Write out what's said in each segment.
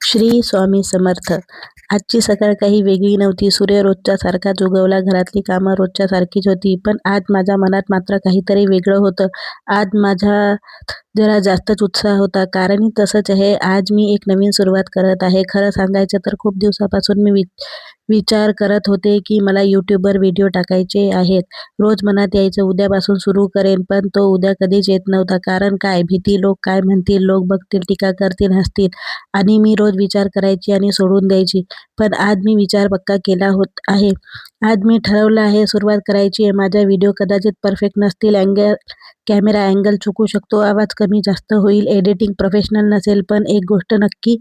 श्री स्वामी समर्थ. आजची सकाळ काही वेगळी नव्हती. सूर्य रोजच्या सारखाच उगवला घरातली कामं रोजच्या सारखीच होती. पण आज माझ्या मनात मात्र काहीतरी वेगळं होतं. आज माझ्या जरा जास्तच उत्साह होता. कारणही तसंच आहे. आज मी एक नवीन सुरुवात करत आहे. खरं सांगायचं तर खूप दिवसापासून मी वि विचार करत होते की मला यूट्यूबवर व्हिडिओ टाकायचे आहेत. रोज मनात यायचं उद्यापासून सुरू करेन पण तो उद्या कधीच येत नव्हता. कारण काय? भीती लोक काय म्हणतील? लोक बघतील टीका करतील हसतील. आणि मी रोज विचार करायची आणि सोडून द्यायची. पण आज मी विचार पक्का केला होत आहे. आज मी ठरवलं आहे सुरुवात करायची आहे. माझा व्हिडिओ कदाचित परफेक्ट नसतील. अँगल कॅमेरा अँगल चुकू शकतो आवाज कमी जास्त होईल एडिटिंग प्रोफेशनल नसेल पण एक गोष्ट नक्की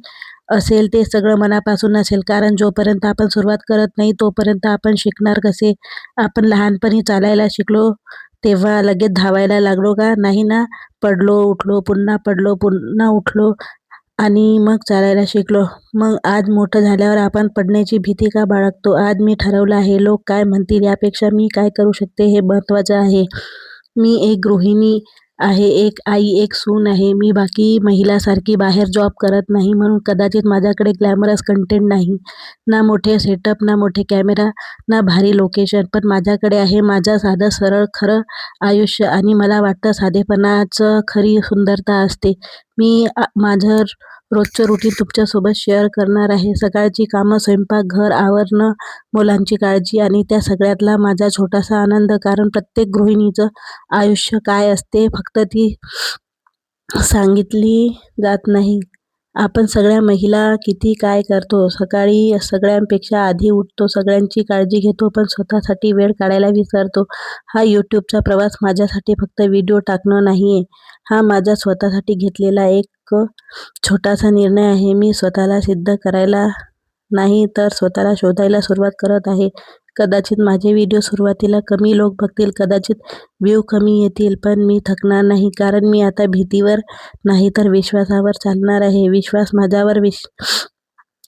असेल ते सगळं मनापासून नसेल कारण जोपर्यंत आपण सुरुवात करत नाही तोपर्यंत आपण शिकणार कसे? आपण लहानपणी चालायला शिकलो तेव्हा लगेच धावायला लागलो का? नाही ना पडलो उठलो पुन्हा पडलो पुन्हा उठलो आणि मग चालायला शिकलो. मग आज मोठं झाल्यावर आपण पडण्याची भीती का बाळगतो? आज मी ठरवलं आहे लोक काय म्हणतील? यापेक्षा मी काय करू शकते हे महत्त्वाचं आहे. मी एक गृहिणी आहे एक आई एक सून आहे. मी बाकी महिलासारखी बाहेर जॉब करत नाही म्हणून कदाचित माझ्याकडे ग्लॅमरस कंटेंट नाही. ना मोठे सेटअप ना मोठे कॅमेरा ना भारी लोकेशन पण माझ्याकडे आहे माझं साधं सरळ खरं आयुष्य आणि मला वाटतं साधेपणाचं खरी सुंदरता असते. मी माझं रोजचं रुटीन तुमच्यासोबत शेअर करणार आहे. सकाळची कामं स्वयंपाक घर आवरणं मुलांची काळजी आणि त्या सगळ्यातला माझा छोटासा आनंद. कारण प्रत्येक गृहिणीचं आयुष्य काय असते फक्त ती सांगितली जात नाही. आपण सगळ्या महिला किती काय करतो सकाळी सगळ्यांपेक्षा आधी उठतो सगळ्यांची काळजी घेतो पण स्वतःसाठी वेळ काढायला विसरतो. हा यूट्यूबचा प्रवास माझ्यासाठी फक्त व्हिडिओ टाकणं नाही आहे हा माझा स्वतःसाठी घेतलेला एक छोटासा निर्णय आहे. मी स्वतःला सिद्ध करायला नाही तर स्वतःला शोधायला सुरुवात करत आहे. कदाचित माझे व्हिडिओ सुरुवातीला कमी लोक बघतील कदाचित व्ह्यू कमी येतील पण मी थकणार नाही कारण मी आता भीतीवर नाही तर विश्वासावर चालणार आहे. विश्वास माझ्यावर विश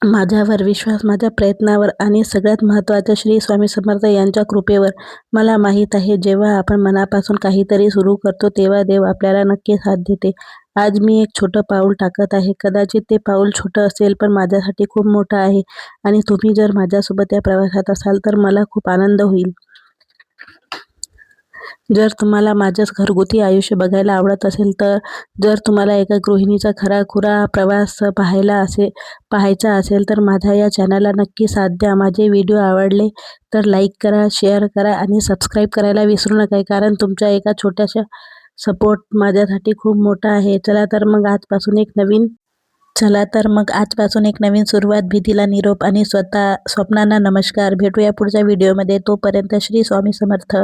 माझ्यावर विश्वास माझ्या प्रयत्नावर आणि सगळ्यात महत्त्वाचं श्री स्वामी समर्थ यांच्या कृपेवर. मला माहीत आहे जेव्हा आपण मनापासून काहीतरी सुरू करतो तेव्हा देव आपल्याला नक्की साथ देते. आज मी एक छोटं पाऊल टाकत आहे. कदाचित ते पाऊल छोटं असेल पण माझ्यासाठी खूप मोठं आहे. आणि तुम्ही जर माझ्यासोबत या प्रवासात असाल तर मला खूप आनंद होईल. जर तुम्हाला माझंच घरगुती आयुष्य बघायला आवडत असेल तर जर तुम्हाला एका गृहिणीचा खराखुरा प्रवास पाहायला असे पाहायचा असेल तर माझ्या या चॅनलला नक्की साथ द्या. माझे व्हिडिओ आवडले तर लाईक करा शेअर करा आणि सबस्क्राईब करायला विसरू नका कारण तुमच्या एका छोट्याशा सपोर्ट माझ्यासाठी खूप मोठा आहे. चला तर मग आजपासून एक नवीन चला तर मग आजपासून एक नवीन सुरुवात भीतीला निरोप आणि स्वतः स्वप्नांना नमस्कार. भेटूया पुढच्या व्हिडिओमध्ये तोपर्यंत श्री स्वामी समर्थ.